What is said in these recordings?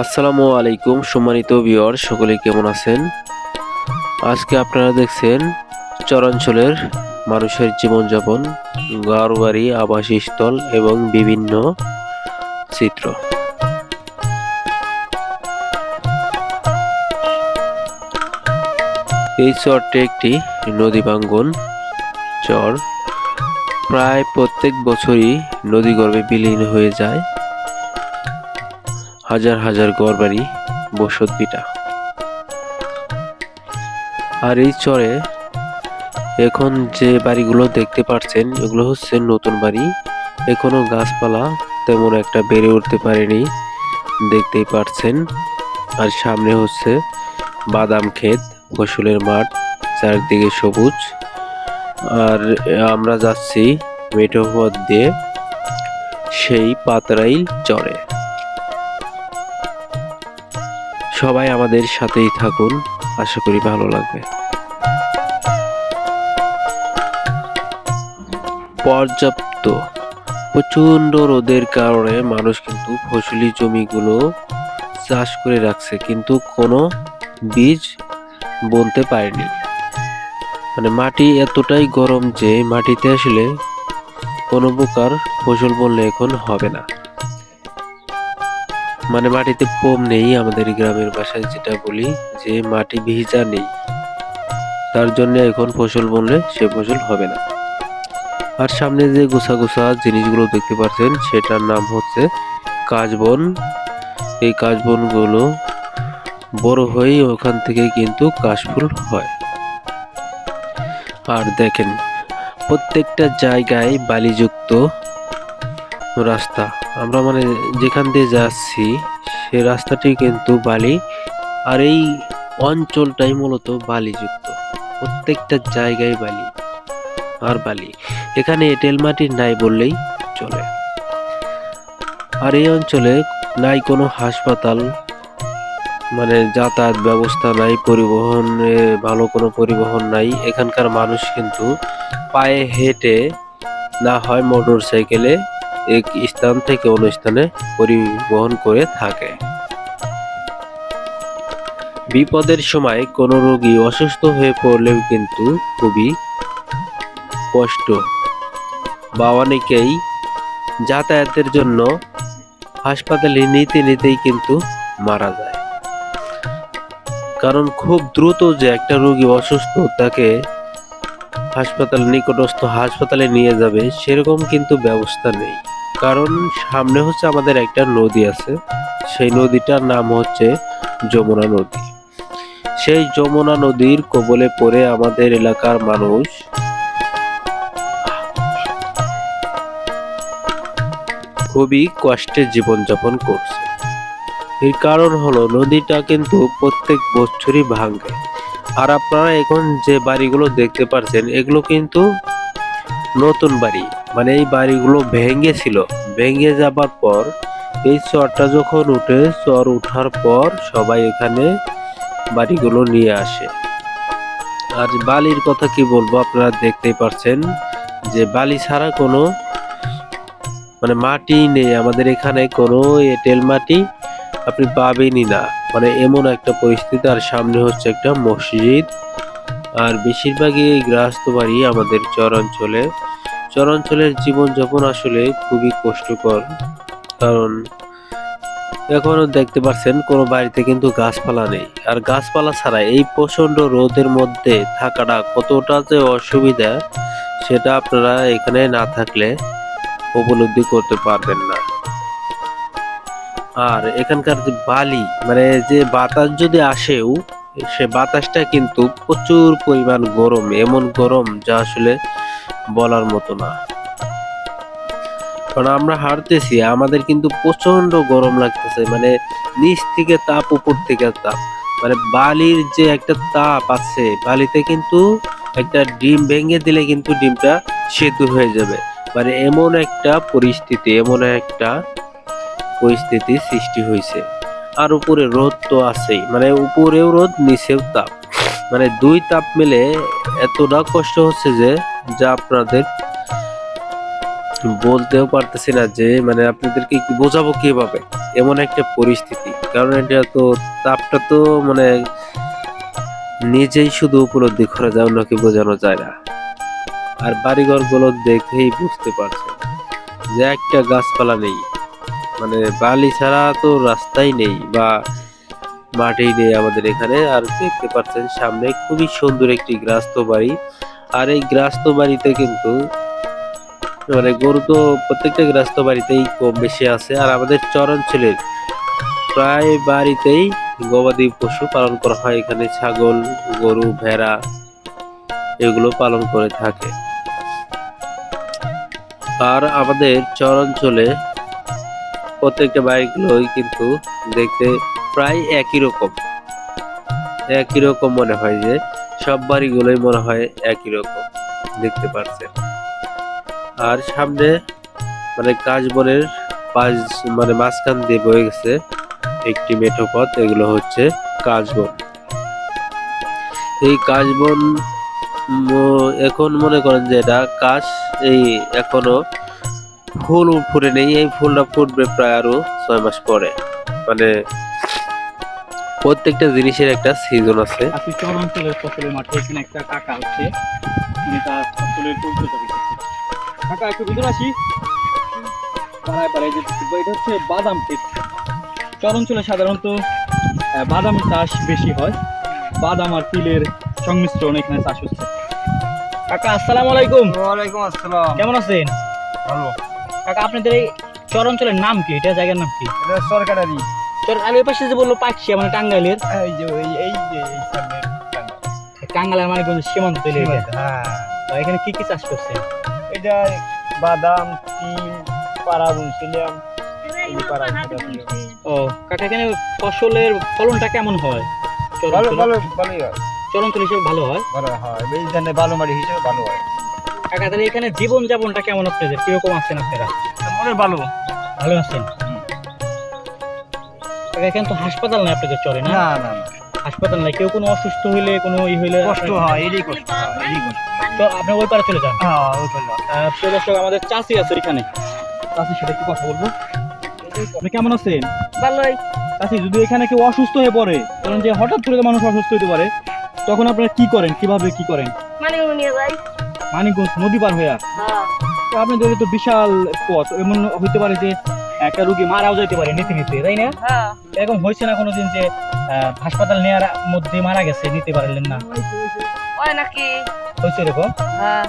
আসসালামু আলাইকুম, সম্মানিত ভিউয়ার, সকলে কেমন আছেন? আজকে আপনারা দেখছেন চরাঞ্চলের মানুষের জীবনযাপন গারবাড়ি আবাসস্থল এবং বিভিন্ন চিত্র। এই চরটি একটি নদী ভাঙ্গন চর। প্রায় প্রত্যেক বছরই নদী নদীগর্ভে বিলীন হয়ে যায়। হাজার হাজার ঘরবাড়ি বসত বিটা আর এই চরে এখন যে বাড়িগুলো দেখতে পাচ্ছেন এগুলো হচ্ছে নতুন বাড়ি। এখনও গাছপালা তেমন একটা বেড়ে উঠতে পারেনি, দেখতেই পাচ্ছেন আর সামনে হচ্ছে বাদাম ক্ষেত ফসলের মাঠ, চারদিকে সবুজ। আর আমরা যাচ্ছি মেঠো পথ দিয়ে সেই পাতরাইল চরে। সবাই আমাদের সাথেই থাকুন। আশা করি ভালো লাগবে। পর্যাপ্ত। প্রচণ্ড রোদের কারণে মানুষ কিন্তু ফসলি জমিগুলো চাষ করে রাখছে, কিন্তু কোনো বীজ বলতে পারেনি। মানে মাটি এতটাই গরম যে মাটিতে আসলে কোনো প্রকার ফসল বললে এখন হবে না। মানে মাটিতে পোম নেই আমাদের গ্রামের ভাষায় যেটা বলি, যে মাটি ভিজা নেই। তার জন্য এখন ফসল বললে সে ফসল হবে না। আর সামনে যে গোছা গোছা জিনিসগুলো দেখতে পাচ্ছেন, সেটার নাম হচ্ছে কাজবন এই কাজবনগুলো বড় হয়ে ওখান থেকে কিন্তু কাশফুল হয়। আর দেখেন, প্রত্যেকটা জায়গায় বালিযুক্ত রাস্তা। আমরা মানে যেখান দিয়ে যাচ্ছি, সে রাস্তাটি কিন্তু বালি। আর এই অঞ্চলটাই মূলত বালিযুক্ত। প্রত্যেকটা জায়গায় বালি। আর বালি। এখানে এঁটেল মাটি নাই বললেই চলে। আর এই অঞ্চলে নাই কোনো হাসপাতাল মানে যাতায়াত ব্যবস্থা নাই, পরিবহনে ভালো কোনো পরিবহন নাই। এখানকার মানুষ কিন্তু পায়ে হেঁটে না হয় মোটর সাইকেলে এক স্থান থেকে অন্য স্থানে পরিবহন করে থাকে। বিপদের সময় কোনো রোগী অসুস্থ হয়ে পড়লেও কিন্তু খুবই কষ্ট। বা অনেকেই যাতায়াতের জন্য হাসপাতালে নিতে নিতেই কিন্তু মারা যায়। কারণ খুব দ্রুত যে একটা রোগী অসুস্থ তাকে হাসপাতাল নিকটস্থ হাসপাতালে নিয়ে যাবে, সেরকম কিন্তু ব্যবস্থা নেই। কারণ সামনে হচ্ছে আমাদের একটা নদী আছে। সেই নদীটার নাম হচ্ছে যমুনা নদী। সেই যমুনা নদীর কবলে পড়ে আমাদের এলাকার মানুষ খুবই কষ্টে জীবনযাপন করছে। এর কারণ হলো নদীটা কিন্তু প্রত্যেক বছরই ভাঙে। আর আপনারা এখন যে বাড়িগুলো দেখতে পাচ্ছেন এগুলো কিন্তু নতুন বাড়ি। মানে এই বাড়িগুলো ভেঙে ছিল। ভেঙে যাবার পর এই চরটা যখন উঠে, চর উঠার পর সবাই এখানে বাড়িগুলো নিয়ে আসে। আর বালির কথা কি বলব, আপনারা দেখতেই পাচ্ছেন যে বালি ছাড়া কোনো মানে মাটি নেই। আমাদের এখানে কোনো এঁটেল মাটি আপনি পাবেনই না। মানে এমন একটা পরিস্থিতি, আর সামনে হচ্ছে একটা মসজিদ। আর বেশিরভাগই এই গৃহস্থ বাড়ি আমাদের চরাঞ্চলে চরাঞ্চলের জীবনযাপন আসলে খুবই কষ্টকর। কারণ, এখনও দেখতে পাচ্ছেন কোনো বাড়িতে কিন্তু গাছপালা নেই। আর গাছপালা ছাড়া এই প্রচণ্ড রোদের মধ্যে থাকাটা কতটা যে অসুবিধা, সেটা আপনারা এখানে না থাকলে উপলব্ধি করতে পারবেন না। আর এখানকার যে বালি মানে যে বাতাস যদি আসেও, সে বাতাসটা কিন্তু প্রচুর পরিমাণ গরম, এমন গরম যা আসলে বলার মতো না। কারণ আমরা হারতেছি আমাদের কিন্তু প্রচণ্ড গরম লাগতেছে মানে নিচ থেকে তাপ, উপর থেকে তাপ। মানে বালির যে একটা তাপ আছে, বালিতে কিন্তু একটা ডিম ভেঙে দিলে কিন্তু ডিমটা সেদ্ধ হয়ে যাবে। মানে এমন একটা পরিস্থিতি, এমন একটা পরিস্থিতি সৃষ্টি হয়েছে। আর উপরে রোদ তো আছেই মানে উপরেও রোদ, নিচেও তাপ। মানে দুই তাপ মিলে এতটা কষ্ট হচ্ছে যে যা আপনাদের বলতেও পারতেছি না যে মানে আপনাদেরকে বোঝাবো কীভাবে? এমন একটা পরিস্থিতি। কারণ এটা তো তাপটা তো মানে নিজেই শুধু উপলব্ধি করা যায়, অন্যকে বোঝানো যায় না। আর বাড়িঘরগুলো দেখেই বুঝতে পারছেন যে একটা গাছপালা নেই। মানে বালি ছাড়া তো রাস্তাই নেই বা মাটি নেই আমাদের এখানে। আর দেখতে পাচ্ছেন সামনে খুবই সুন্দর একটি গ্রাস্ত বাড়ি আর এই গ্রাস্ত বাড়িতে কিন্তু মানে গরু তো প্রত্যেকটা গ্রাস্ত বাড়িতেই কম বেশি আছে। আর আমাদের চরাঞ্চলের প্রায় বাড়িতেই গবাদি পশু পালন করা হয়। এখানে ছাগল, গরু, ভেড়া এগুলো পালন করে থাকে। আর আমাদের চরাঞ্চলে প্রত্যেকটা বাড়িগুলোই কিন্তু দেখতে প্রায় একই রকম। একই রকম মনে হয় যে সব বাড়িগুলোই মনে হয় একই রকম, দেখতে পাচ্ছেন আর সামনে মানে কাশবনের পাশ মানে মাঝখান দিয়ে বয়ে গেছে একটি মেঠো পথ, এগুলো হচ্ছে কাশবন। এই কাশবন এখন মনে করেন যে এটা কাশ, এই এখনও ফুল ফুটে নেই, এই ফুলটা ফুটবে প্রায় আরও ছয় মাস পরে। মানে প্রত্যেকটা জিনিসের একটা সিজন আছে। আপনি চরাঞ্চলের ফসলের মাঠে এখানে একটা কাকা হচ্ছে। তার ফসলের পরিচর্যা করতেছে কাকা একটু ভিতরে আসি? পাড়ায় পাড়ায় যে এটা হচ্ছে বাদাম ক্ষেত। চরাঞ্চলে সাধারণত আহ, বাদামের চাষ বেশি হয়। বাদাম আর তিলের সংমিশ্রণ এখানে চাষ হচ্ছে। কাকা আসসালামু আলাইকুম। ওয়ালাইকুম আসসালাম। কেমন আছেন? ভালো। কাকা আপনাদের এই চরাঞ্চলের নাম কি? এটা জায়গার নাম কি? এটা সরকারি চর আমি ওই পাশে যে বলল পাকশিয়া মানে টাঙ্গাইলের। এই যে এই এই যে এই সামনে টাঙ্গাইলের সীমান্ত হ্যাঁ। এখানে কি কি চাষ করছে? এটা বাদাম তিল পাড়া বুনছিলাম ও কাকা এখানে ফসলের ফলনটা কেমন হয়? ভালো চরাঞ্চলে? ভালো ভালোই হয়। চরাঞ্চল হিসেবে ভালো হয়? ভালো হয়। এই ধানে ভালো মাটি হিসেবে ভালো হয়। কাকা তাহলে এখানে জীবন যাপনটা কেমন আপনাদের? কীরকম আছেন আপনারা? ভালো। ভালো আছেন? এখানে তো হাসপাতাল নাই আপনাদের চলে না? না না না। হাসপাতাল নাই কেউ কোনো অসুস্থ হইলে কোনো ই হইলে কষ্ট হয় এরই কষ্ট হয় এরই কষ্ট তো আপনি ওই পারে চলে যান। হ্যাঁ ওই আহ, দর্শক আমাদের চাষি আছে এখানে। চাষির সাথে একটু কথা বলব। আপনি কেমন আছেন? ভালোই। চাষি যদি এখানে কেউ অসুস্থ হয়ে পড়ে কারণ যে হঠাৎ করে মানুষ অসুস্থ হতে পারে তখন আপনারা কি করেন? কীভাবে কি করেন? মানে নিয়ে যাই। মানিকগঞ্জ নদী পার হয়ে হ্যাঁ। তো আপনাদের তো বিশাল পথ এমন হইতে পারে যে একটা রুগী মারাও যাইতে পারে নিতে নিতে তাই না? হ্যাঁ। এরকম হয়েছে না কোনোদিন যে হাসপাতাল নেওয়ার মধ্যে মারা গেছে নিতে পারলেন না? হয় নাকি? হয়েছে এরকম? হ্যাঁ।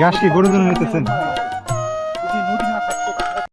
ঘাস কি গরু জন্য নিতেছেন?